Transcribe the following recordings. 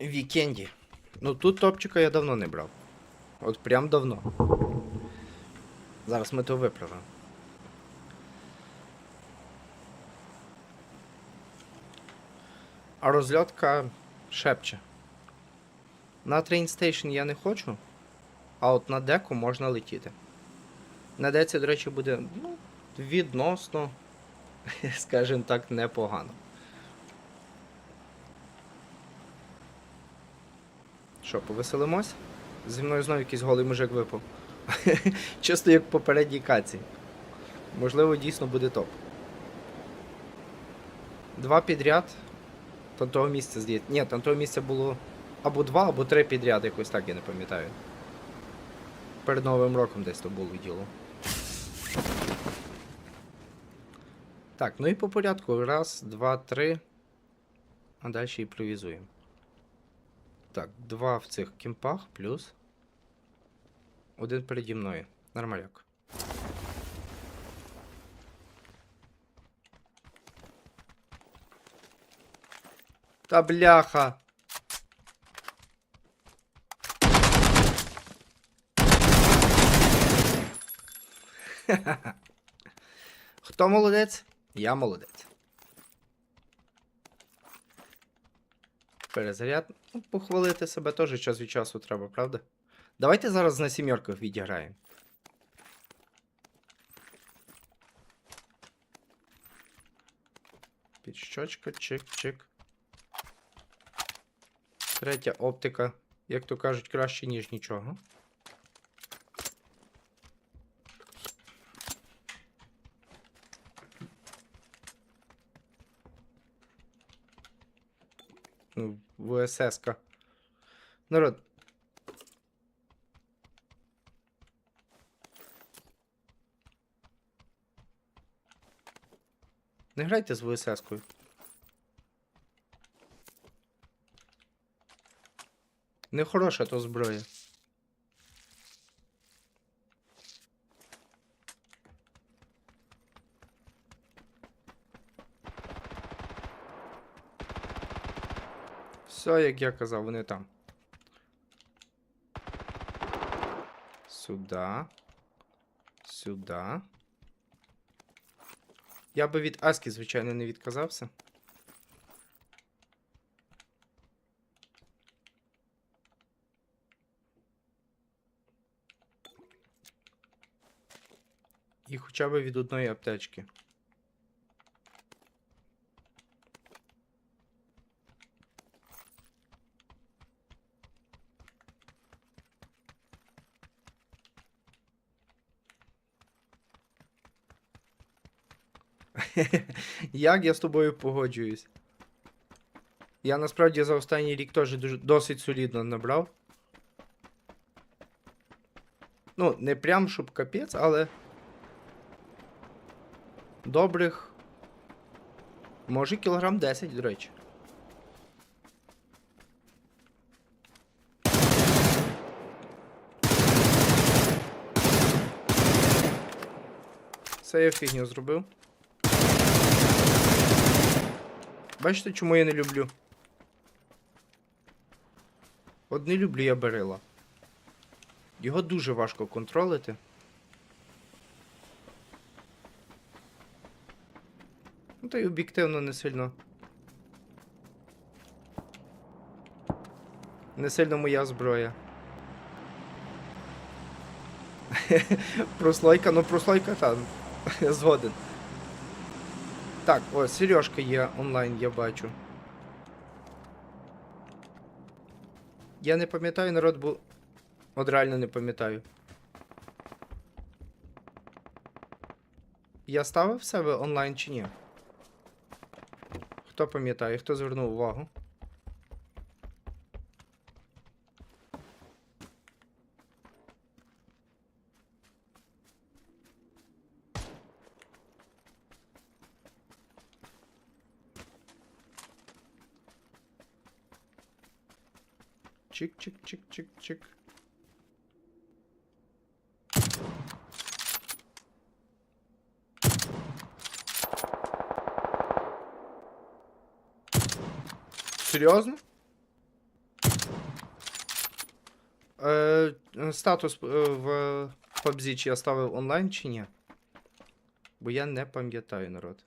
вікенді. Ну тут топчика я давно не брав. От прям давно. Зараз ми то виправимо. А розльотка шепче. На трейнстейшн я не хочу, а от на деку можна летіти. На деці, до речі, буде ну, відносно, скажімо так, непогано. Що, повеселимось? Зі мною знову якийсь голий мужик випав. Чисто як в попередній каці. Можливо, дійсно буде топ. Два підряд. Там того місця здається. Ні, там того місця було або два, або три підряд, якось так, я не пам'ятаю. Перед Новим роком десь то було діло. Так, ну і по порядку. Раз, два, три. А далі імпровізуємо. Так, два в цих кімпах плюс. Один переді мною. Нормаляк. Та бляха. Хто молодець? Я молодець. Перезаряд. Ну, похвалити себе теж час від часу треба, правда? Давайте зараз на сімерках відіграємо. Підщочка, чик-чик. Третя оптика, як то кажуть, краще, ніж нічого. Ну, ВСС-ка. Народ. Не грайте з ВСС-кою. Нехороша то зброя. Все, як я казав, вони там. Сюда. Сюда. Я би від Аски, звичайно, не відказався. І хоча б від одної аптечки. Як я з тобою погоджуюсь? Я насправді за останній рік теж досить солідно набрав. Ну, не прям щоб капець, але. Добрих. Може кілограм 10, до речі. Це я фігню зробив. Бачите, чому я не люблю? От не люблю я берила. Його дуже важко контролити. Ну, та й об'єктивно не сильно. Не сильно моя зброя. прослойка, ну прослойка там. Згоден. Так, о, Сережка є онлайн, я бачу. Я не пам'ятаю народ, був. От реально не пам'ятаю. Я ставив себе онлайн чи ні? Хто пам'ятає, хто звернув увагу? Чик-чик-чик-чик-чик. Серйозно? Е, статус е, в PUBG, я ставив онлайн, чи ні? Бо я не пам'ятаю, народ.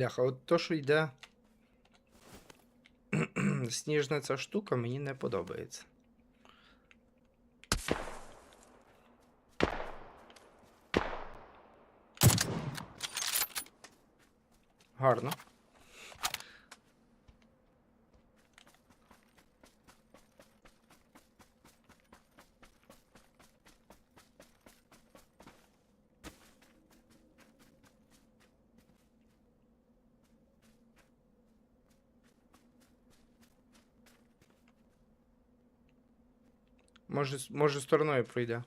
Бляха, от то, що йде. Сніжна ця штука мені не подобається. Гарно. Може, може стороною пройде.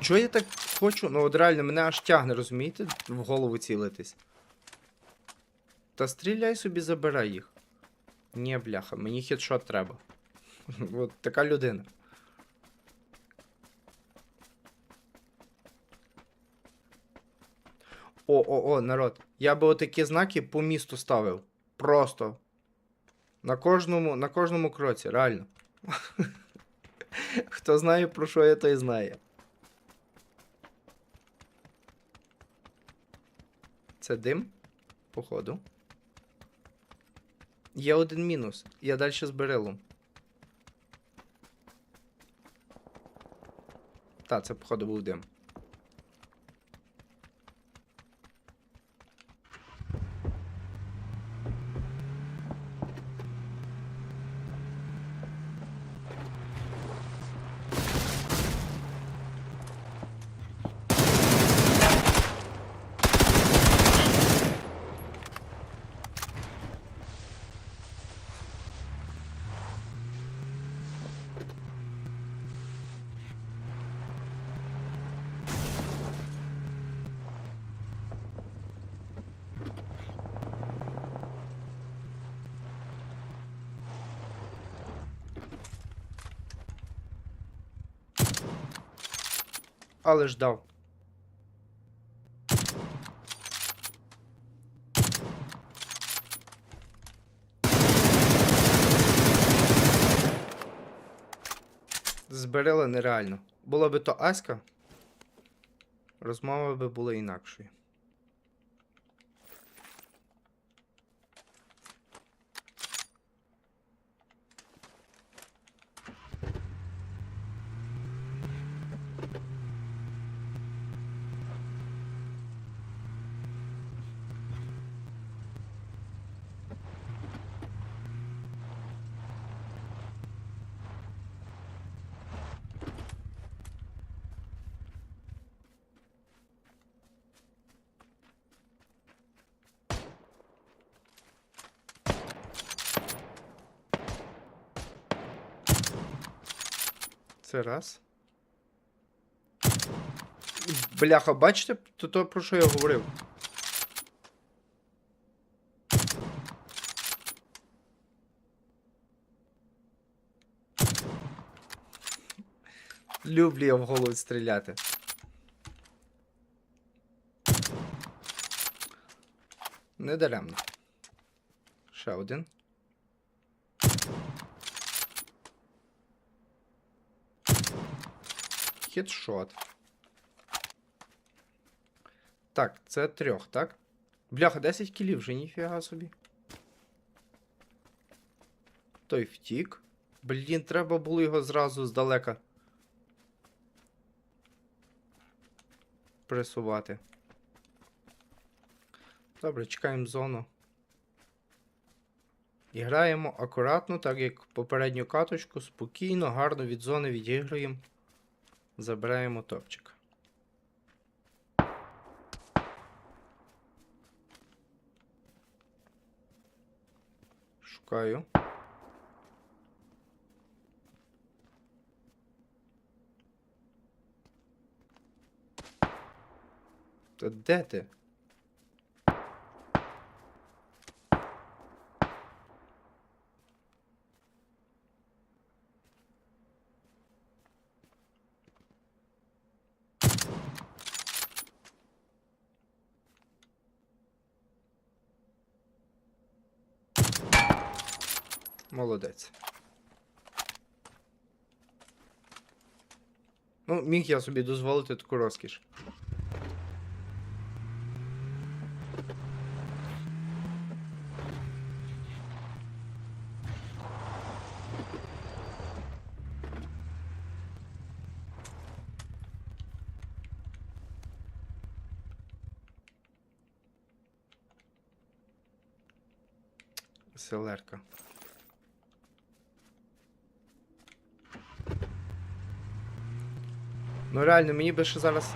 Чого я так хочу? Ну от реально мене аж тягне, розумієте, в голову цілитись. Та стріляй собі, забирай їх. Ні, бляха, мені хедшот треба. От така людина. О, о, о, народ. Я би отакі знаки по місту ставив. Просто. На кожному, на кожному кроці, реально. Хто знає, про що я, той знає. Це дим, походу. Є один мінус. Я далі з берилом. Та, це, походу, був дим. Але ждав. Зберели нереально. Була би то Аська, розмова би була інакшою. Це раз. Бляха, бачите, то, то про що я говорив? Люблю я в голову стріляти. Не даремно. Ще один. Хедшот. Так, це трьох, так? Бляха, 10 кілів вже ніфіга собі. Той втік. Блін, треба було його зразу здалека. Пресувати. Добре, чекаємо зону. І граємо акуратно, так як попередню каточку, спокійно, гарно від зони відіграємо. Забираємо топчик. Шукаю. Та де ти? Молодець. Ну, міг я собі дозволити таку розкіш. Селерка. Ну реально, мені би ще зараз.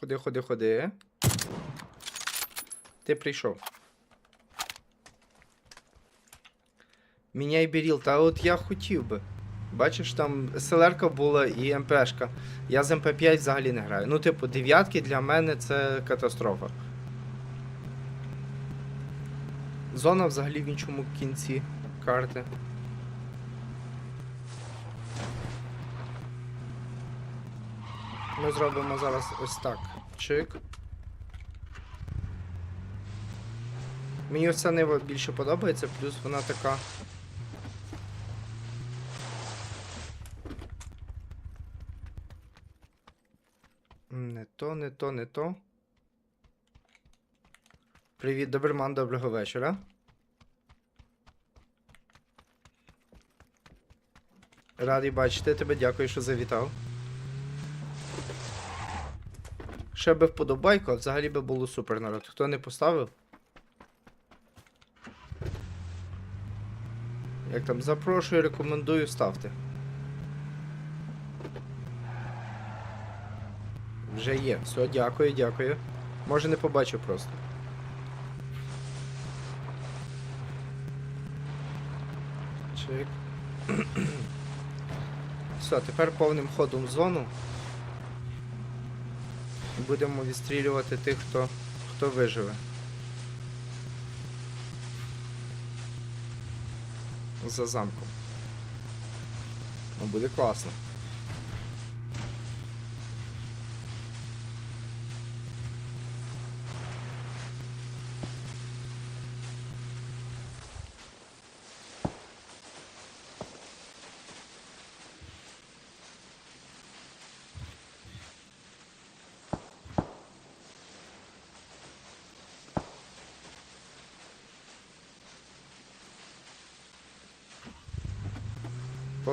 Ходи, ходи, ходи. Ти прийшов. Міняй біріл, та от я хотів би. Бачиш, там СЛРка була і МПшка. Я з МП5 взагалі не граю. Ну, типу, дев'ятки для мене це катастрофа. Зона взагалі в іншому кінці карти. Ми зробимо зараз ось так. Чик. Мені ось ця нива більше подобається, плюс вона така. Не то, не то, не то. Привіт, доберман, доброго вечора. Радий бачити тебе, дякую, що завітав. Ще би вподобайку, а взагалі би було супер народ. Хто не поставив? Як там запрошую, рекомендую, ставте. Вже є. Все, дякую, дякую. Може не побачив просто. Чик. Все, тепер повним ходом в зону. Будемо відстрілювати тих, хто, хто виживе. За замком. Ну, буде класно.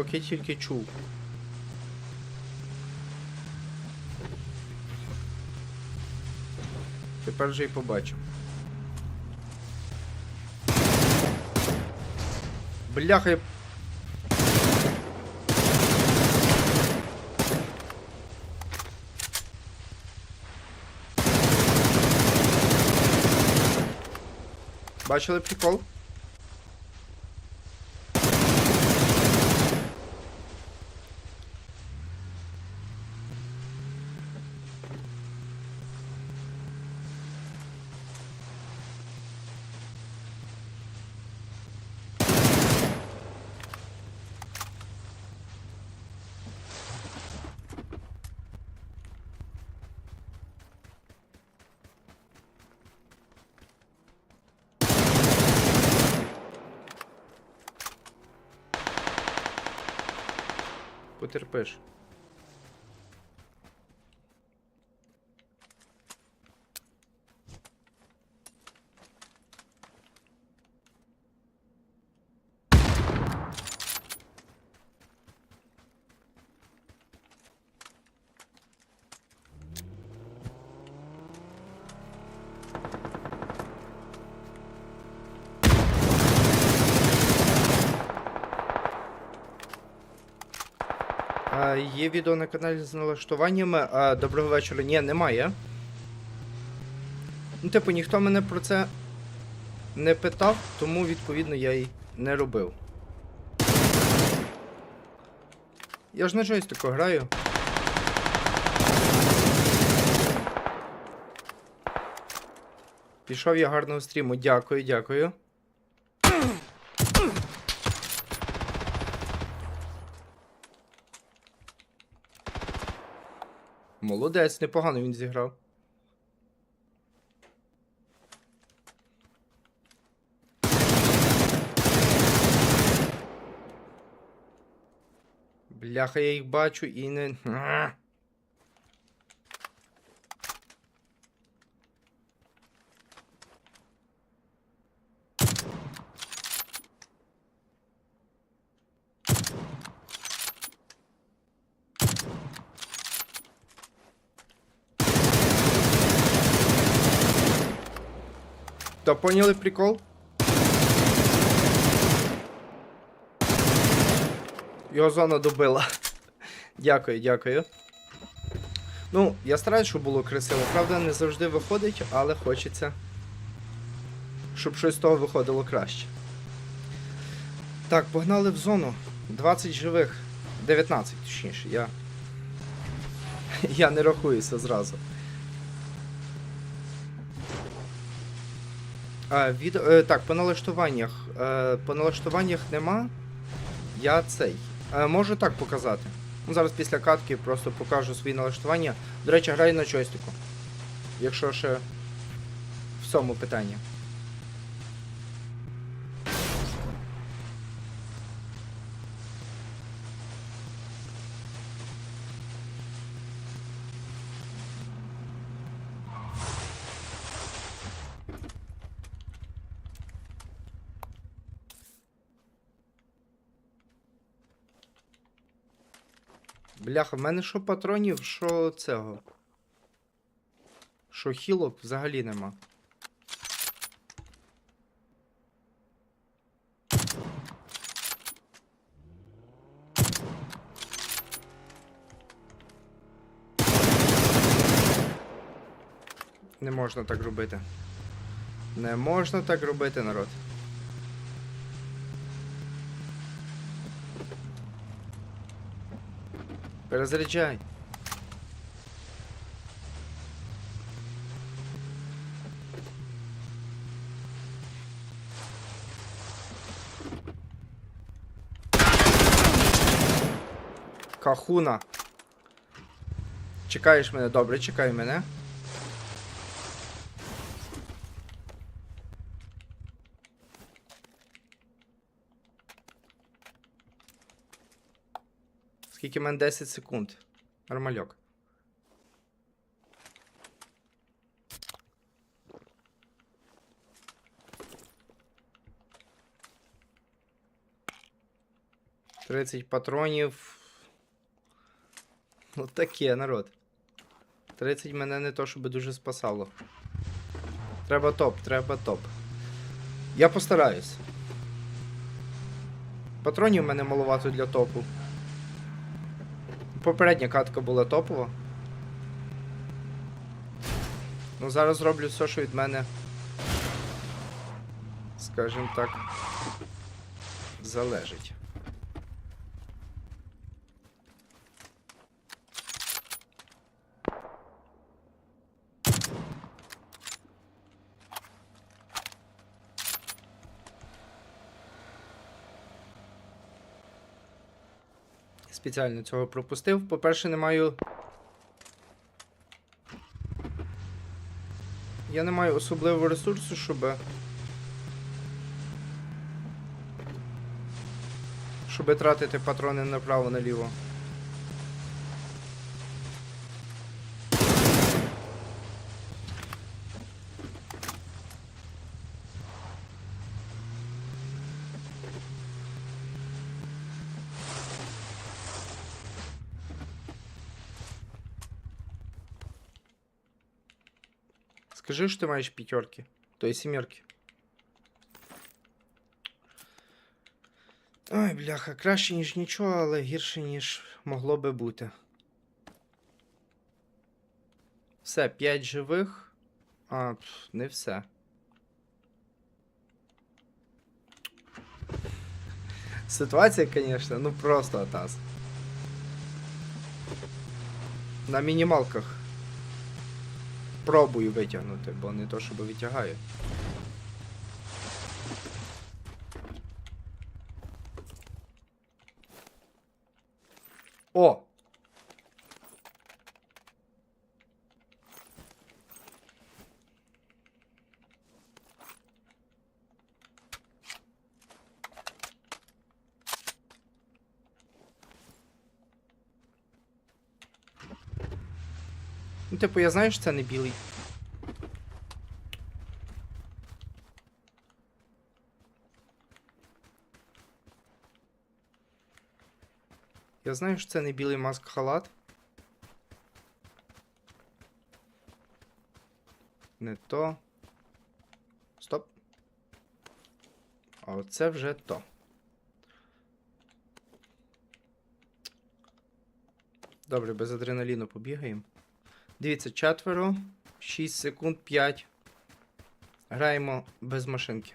Поки тільки чув. Тепер вже й побачив. Бляха. Бачили прикол? Потерпиш. Відео на каналі з налаштуваннями. А, доброго вечора. Ні, немає. Ну, типу, ніхто мене про це не питав, тому відповідно я й не робив. Я ж на джойстику граю. Пішов я гарного стріму. Дякую, дякую. Молодець, непогано він зіграв. Бляха, я їх бачу і не. А! То поняли прикол? Його зона добила. Дякую, дякую. Ну, я стараюсь, щоб було красиво. Правда, не завжди виходить, але хочеться. Щоб щось з того виходило краще. Так, погнали в зону. 20 живих. 19, точніше, я. Я не рахуюся зразу. А, від... е, так, по налаштуваннях. Е, по налаштуваннях нема. Я цей. Е, можу так показати. Ну, зараз після катки просто покажу свої налаштування. До речі, граю на джойстику. Якщо ще в цьому питанні. Бляха, в мене що патронів, що цього. Що хілок взагалі нема. Не можна так робити. Не можна так робити, народ. Перезаряджай. Кахуна. Чекаєш мене, добре, чекай мене. Скільки в мене 10 секунд. Нормальок. Тридцять патронів. Ну таке, народ. 30 мене не то, щоб дуже спасало. Треба топ, треба топ. Я постараюсь. Патронів в мене маловато для топу. Попередня катка була топова. Ну, зараз зроблю все, що від мене. Скажімо так. Залежить. Спеціально цього пропустив. По-перше, не маю. Я не маю особливого ресурсу, щоб. Щоб тратити патрони направо-наліво. Скажи, що ти маєш п'ятерки. То є сімерки. Ой, бляха, краще, ніж нічого, але гірше, ніж могло би бути. Все, 5 живих. А, пф, не все. Ситуація, звісно, ну просто атас. На мінімалках. Пробую витягнути, бо не то, щоб витягаю. О! Ну, типу, я знаю, що це не білий. Я знаю, що це не білий маск халат. Не то. Стоп. А оце вже то. Добре, без адреналіну побігаємо. Дивіться, четверо, 6 секунд, 5. Граємо без машинки.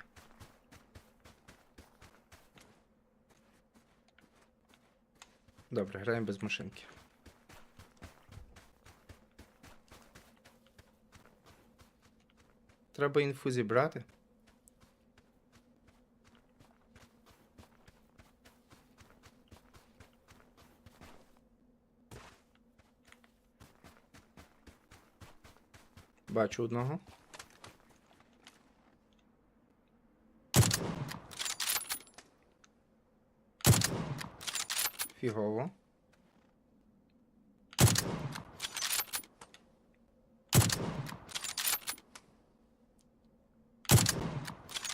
Добре, граємо без машинки. Треба інфузі зібрати. Бачу одного. Фігово.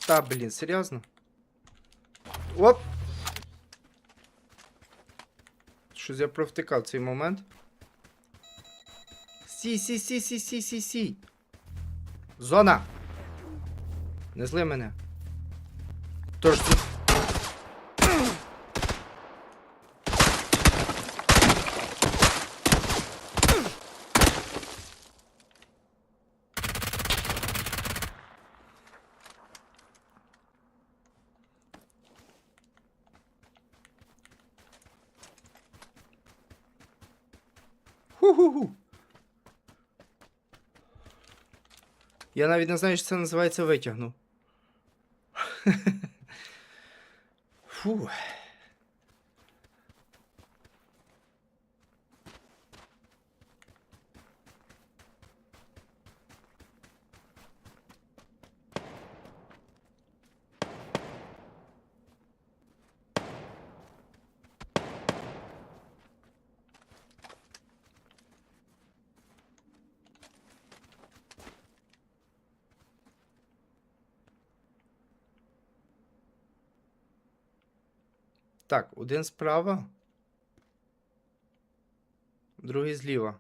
Та, блін, серйозно? Оп! Щось я провтикав цей момент. Сі, сі, сі, сі, сі, сі, сі. Зона! Не зли мене. Тож. ти- Ху-ху-ху. Я навіть не знаю, що це називається витягнув. Фу. Так, один справа. Другий зліва.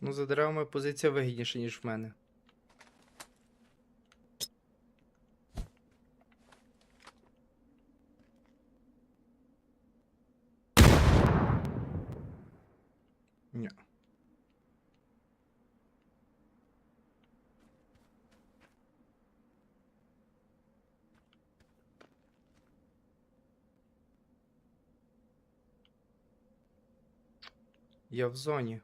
Ну, за деревами позиція вигідніша, ніж в мене. Я в зоні.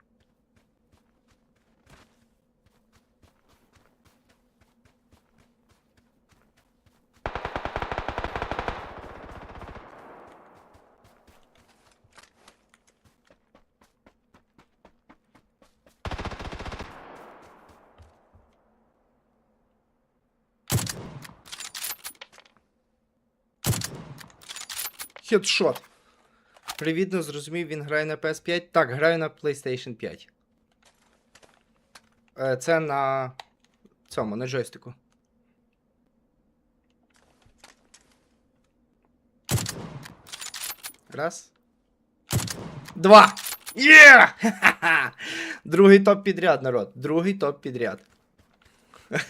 Хедшот. Привідно зрозумів, він грає на PS5. Так, граю на PlayStation 5. Е, Це на цьому, на джойстику. Раз. Два! Є! Ха-ха-ха! Другий топ підряд, народ. Другий топ підряд.